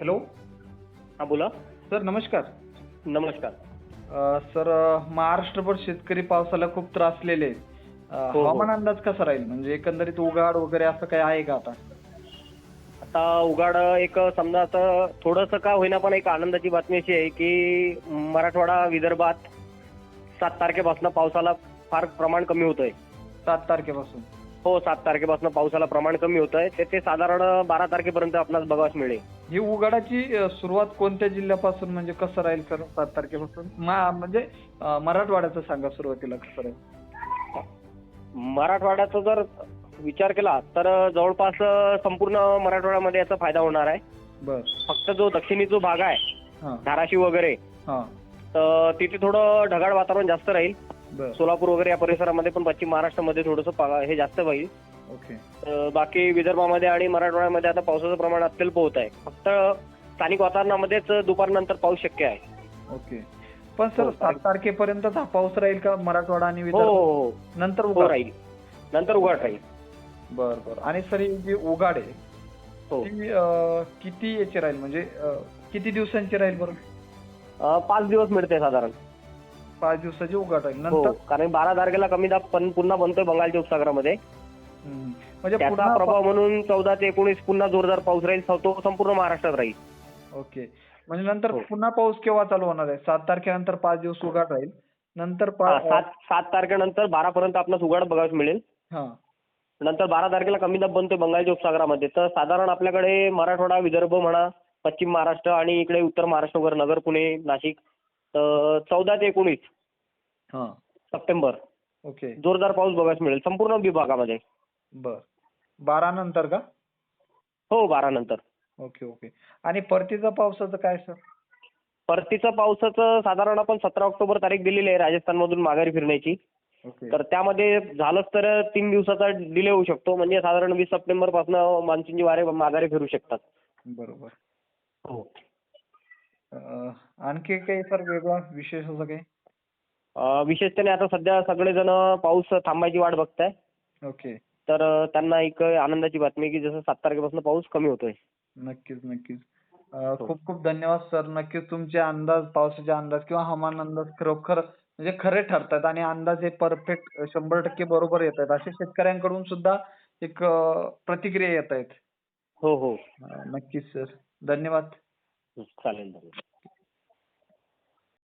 Hello? हा बोला. Sir नमस्कार. नमस्कार. अ, सर अ, महाराष्ट्रभर शेतकरी पावसाला खूप त्रासलेले आहेत. अ, हो. हवामान अंदाज कसा राहील? म्हणजे एकंदरीत उघाड वगैरे असं काही आहे का आता? आता उघाड एक समजा आता थोडंसं का होईना पण एक आनंदाची बातमी अशी आहे की मराठवाडा विदर्भात सात तारखेपासून पावसाला फार प्रमाण कमी होत आहे सात तारखेपासून. हो सात तारखेपासून पावसाला प्रमाण कमी होत आहे ते साधारण बारा तारखेपर्यंत आपणास बघावयास मिळेल. ही उघाडाची सुरुवात कोणत्या जिल्ह्यापासून म्हणजे कसं राहील सर सात तारखेपासून? मा- म्हणजे मराठवाड्याचं सांगा सुरुवातीला कसं राहील. मराठवाड्याचा जर विचार केला तर जवळपास संपूर्ण मराठवाड्यामध्ये याचा फायदा होणार आहे. फक्त जो दक्षिणी जो भाग आहे धाराशिव वगैरे तर तिथे थोडं ढगाळ वातावरण जास्त राहील. सोलापूर वगैरे या परिसरामध्ये पण पश्चिम महाराष्ट्रामध्ये थोडंसं हे जास्त होईल. ओके. बाकी विदर्भामध्ये आणि मराठवाड्यामध्ये आता पावसाचं प्रमाण अत्यल्प होत आहे. फक्त स्थानिक वातावरणामध्येच दुपारनंतर पाऊस शक्य आहे. ओके. पण सर हो, सात तारखेपर्यंतच हा पाऊस राहील का मराठवाडा आणि हो विदर्भ? हो. हो नंतर उघाड? राहील. नंतर उघाड राहील. बर बर. आणि सर ही जी उघाड आहे किती याची राहील? म्हणजे किती दिवसांची राहील बरं? पाच दिवस मिळते साधारण. पाच दिवसाची उघाड राहील हो नंतर कारण बारा तारखेला कमी दाब पण पुन्हा बनतोय बंगालच्या उपसागरामध्ये. हम्म. म्हणजे त्याचा पुन्हा प्रभाव म्हणून चौदा ते एकोणीस पुन्हा जोरदार पाऊस राहील. तो संपूर्ण महाराष्ट्रात राहील. ओके. म्हणजे नंतर हो. पुन्हा पाऊस केव्हा चालू होणार आहे? सात तारखेनंतर पाच दिवस उघाड राहील. नंतर हा, पा- सात सात तारखेनंतर बारा पर्यंत आपणास उघाड बघायला मिळेल. हा. नंतर बारा तारखेला कमी दाब बनतोय बंगालच्या उपसागरामध्ये. तर साधारण आपल्याकडे मराठवाडा विदर्भ म्हणा पश्चिम महाराष्ट्र आणि इकडे उत्तर महाराष्ट्र वगैरे नगर पुणे नाशिक तर चौदा ते एकोणीस हा. सप्टेंबर. ओके. जोरदार पाऊस बघायला मिळेल संपूर्ण विभागामध्ये. बर. बारा नंतर का? हो बारा नंतर. Okay okay. आणि परतीचा पावसाचं काय सर? परतीचं पावसाचं साधारण आपण सतरा ऑक्टोबर तारीख दिलेली आहे राजस्थानमधून माघारी फिरण्याची. तर त्यामध्ये झालंच तर तीन दिवसाचा डिले होऊ शकतो. म्हणजे साधारण वीस सप्टेंबरपासून मान्सूनची वारे माघारी फिरू शकतात. बरोबर. हो. अं, आणखी काही सर वेगळा विशेष असं काही? अं, विशेषतः आता सध्या सगळेजण पाऊस थांबायची वाट बघताय. ओके. तर अं, त्यांना एक आनंदाची बातमी आहे की जसं सात तारखेपासून पाऊस कमी होतोय. नक्कीच नक्कीच. अं, हो. खूप खूप धन्यवाद सर. नक्कीच तुमचे अंदाज पावसाचे अंदाज किंवा हवामान अंदाज खरोखर म्हणजे खरे ठरतात आणि अंदाज हे परफेक्ट शंभर टक्के बरोबर येत आहेत. असे शेतकऱ्यांकडून सुद्धा एक अं, प्रतिक्रिया येत आहेत. हो हो. अं, नक्कीच सर. धन्यवाद. चालेल चालेल